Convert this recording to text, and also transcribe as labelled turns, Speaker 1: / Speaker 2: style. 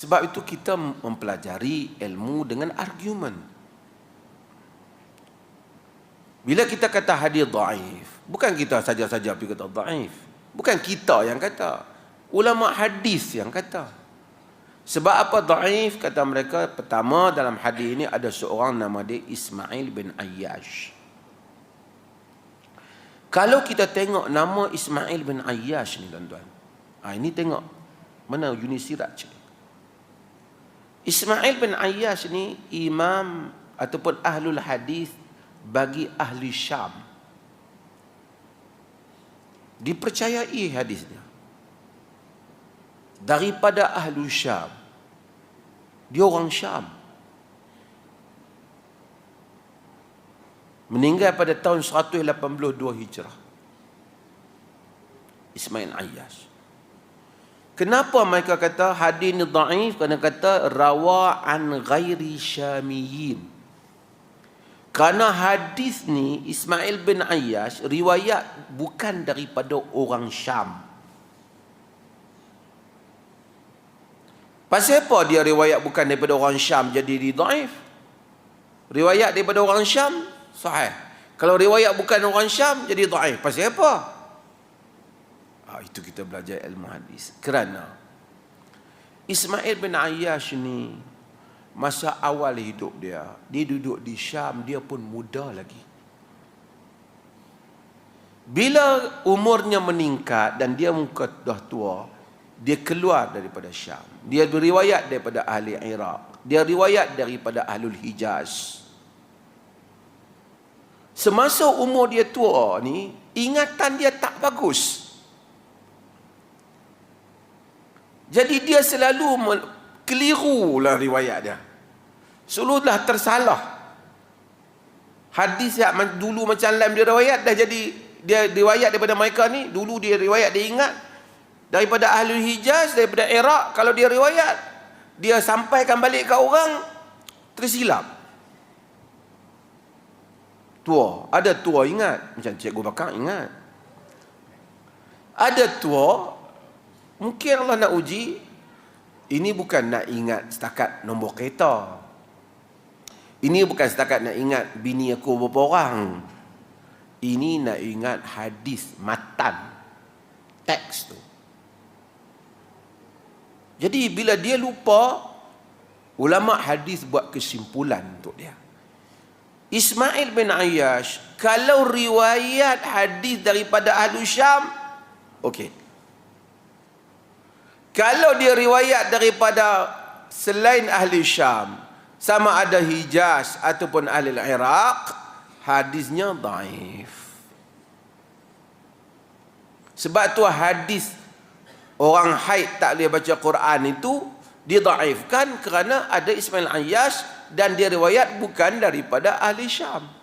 Speaker 1: Sebab itu kita mempelajari ilmu dengan argumen. Bila kita kata hadis dhaif, bukan kita saja-saja pergi kata dhaif. Bukan kita yang kata. Ulama hadis yang kata. Sebab apa dhaif kata mereka pertama dalam hadis ini ada seorang nama dia Ismail bin Ayyash. Kalau kita tengok nama Ismail bin Ayyash ni tuan-tuan. Ha, ini tengok mana unit siraj. Ismail bin Ayyash ni imam ataupun ahlul hadis bagi ahli Syam. Dipercayai hadisnya. Daripada ahli Syam. Dia orang Syam. Meninggal pada tahun 182 Hijrah. Ismail Ayyash. Kenapa mereka kata hadis ni dhaif? Kerana kata rawa an ghairi syamiyin. Kerana hadis ni Ismail bin Ayyash riwayat bukan daripada orang Syam. Pasal apa dia riwayat bukan daripada orang Syam jadi di dhaif? Riwayat daripada orang Syam sahih. Kalau riwayat bukan orang Syam jadi dhaif. Pasal apa? Ha, itu kita belajar ilmu hadis. Kerana Ismail bin Ayyash ni masa awal hidup dia, dia duduk di Syam, dia pun muda lagi. Bila umurnya meningkat dan dia muka dah tua, dia keluar daripada Syam. Dia beriwayat daripada ahli Iraq. Dia riwayat daripada ahlul Hijaz. Semasa umur dia tua ni, ingatan dia tak bagus. Jadi dia selalu keliru lah riwayat dia. Selalulah tersalah. Hadis yang dulu macam lain dia riwayat dah jadi dia riwayat daripada mereka ni. Dulu dia riwayat dia ingat. Daripada Ahli Hijaz, daripada Iraq. Kalau dia riwayat, dia sampaikan balik ke orang, tersilap tua. Ada tua ingat. Macam Cikgu Bakar ingat. Ada tua, mungkin Allah nak uji, ini bukan nak ingat setakat nombor kereta. Ini bukan setakat nak ingat bini aku berapa orang. Ini nak ingat hadis matan. Teks tu. Jadi bila dia lupa, ulama hadis buat kesimpulan untuk dia. Ismail bin Ayyash kalau riwayat hadis daripada Ahlu Syam okey kalau dia riwayat daripada selain Ahli Syam sama ada Hijaz ataupun Ahli Iraq hadisnya daif sebab tu hadis orang haid tak boleh baca Quran itu didaifkan kerana ada Ismail Ayyash dan dia riwayat bukan daripada ahli Syam.